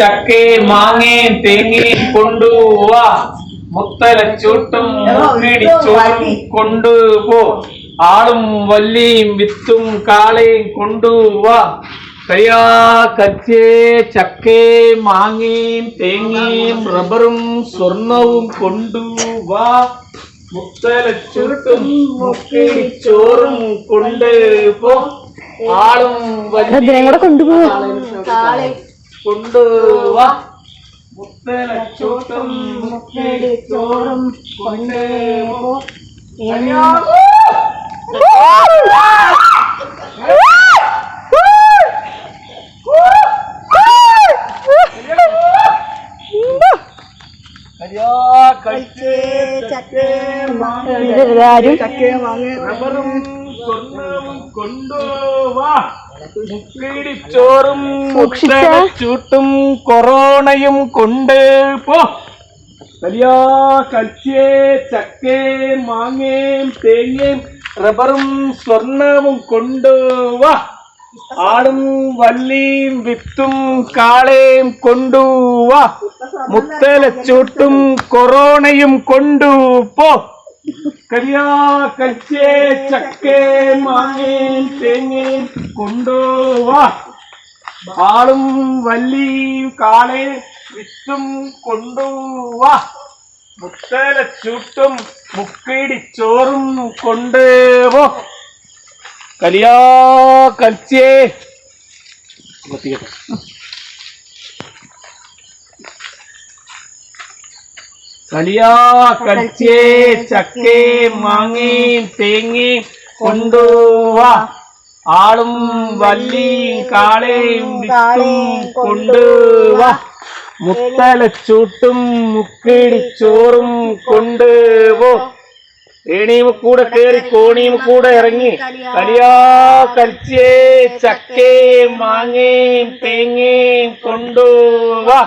ചക്കയും മാങ്ങയും തേങ്ങയും കൊണ്ടുവാ മുത്തലച്ചൂട്ടും മുക്കിടിച്ചോറും കൊണ്ടുപോ ആളും വല്ലിയും വിത്തും കാളയും കൊണ്ടുവാ കയ്യാ കച്ചേ ചക്കയും മാങ്ങയും തേങ്ങയും റബ്ബറും സ്വർണവും കൊണ്ടുവാ മുത്തലച്ചൂട്ടും മുക്കിടിച്ചോറും കൊണ്ടുപോ ആളും ഇതിനെ കൂടെ കൊണ്ടുപോവാ കൊണ്ടുവാ. മുത്തലച്ചൂട്ടും മുക്കിടിച്ചോറും കൊണ്ടുപോ ചക്കേ ഇതാരും റബ്ബറും സ്വർണവും കൊണ്ടുവാ. സൂക്ഷിച്ചേ. ചൂട്ടും കൊറോണയും കൊണ്ട്. പോ. വലിയ കൽച്ചേ ചക്കേ മാങ്ങയും തേങ്ങയും റബ്ബറും സ്വർണവും കൊണ്ടുവാ ആടും വല്ലിയും വിത്തും കാളയും കൊണ്ടുവാ മുത്തലച്ചൂട്ടും കൊറോണയും കൊണ്ടുപോ കരിയാ കച്ചേ ചക്കേ മാങ്ങയും കൊണ്ടോ വാ. ആളും വല്ലിയും കാളെ വിത്തും കൊണ്ടുവാ മുക്കിടി ചോറും കൊണ്ടോ കലിയാ കൽച്ചേ കലിയാ കച്ചേ ചക്കേ മാങ്ങയും തേങ്ങയും കൊണ്ടുവാ ആളും വല്ലിയും കാളയും വിത്തും കൊണ്ടുവാ മുത്തലച്ചൂട്ടും മുക്കിടിച്ചോറും കൊണ്ടുപോ ഏണിയും കൂടെ കേറി കോണിയും കൂടെ ഇറങ്ങി. കലിയാ കൽച്ചേ ചക്കേ മാങ്ങയും തേങ്ങയും കൊണ്ടുവാ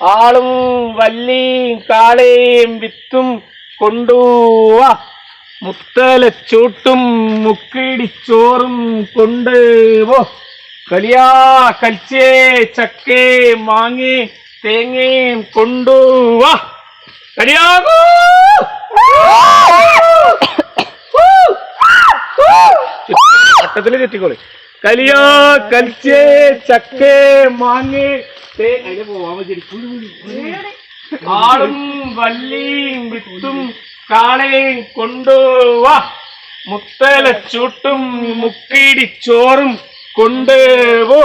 ആളും വല്ലിയും കാളയും വിത്തും കൊണ്ടുവാ മുത്തലച്ചൂട്ടും മുക്കിടിച്ചോറും കൊണ്ടുപോ കലിയാ കൽച്ചേ ചക്കേ മാങ്ങേ തേങ്ങയും കൊണ്ടുവാ കലിയാകൂ! ചുറ്റിക്കോളി. കലിയാ കൽച്ചേ ചക്കേ മാങ്ങേ പോവാൻ ആളും വല്ലിയും വിത്തും കാളയും കൊണ്ടുവാ മുത്തലച്ചൂട്ടും മുക്കിടിച്ചോറും കൊണ്ടുപോ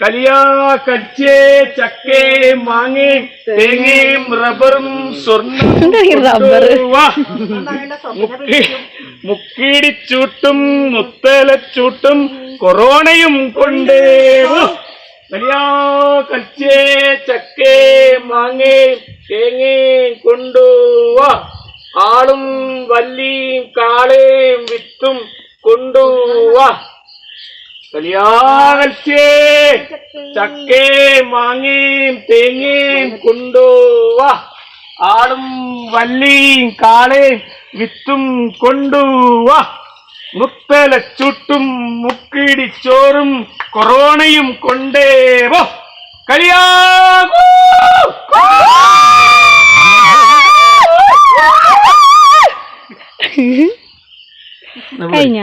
കലിയാ കച്ചേ ചക്കേ മാങ്ങയും തേങ്ങയും റബ്ബറും സ്വർണം റബ്ബറ്. കൊണ്ടുവാ. മുക്കി മുക്കിടിച്ചൂട്ടും മുത്തലച്ചൂട്ടും കൊറോണയും കൊണ്ടേവോ കച്ചേ ചക്കേ മാങ്ങേ തേങ്ങയും കൊണ്ടുവാ ആളും വല്ലിയും കാളയും വിത്തും കൊണ്ടുവാ കലിയാകച്ചേ ചക്കേ മാങ്ങയും തേങ്ങയും കൊണ്ടുവാ ആളും വല്ലിയും കാളയും വിത്തും കൊണ്ടുവാ മുത്തലച്ചുട്ടും മുക്കിടിച്ചോറും കൊറോണയും കൊണ്ടേവോ കളിയാകൂ കഴിഞ്ഞ?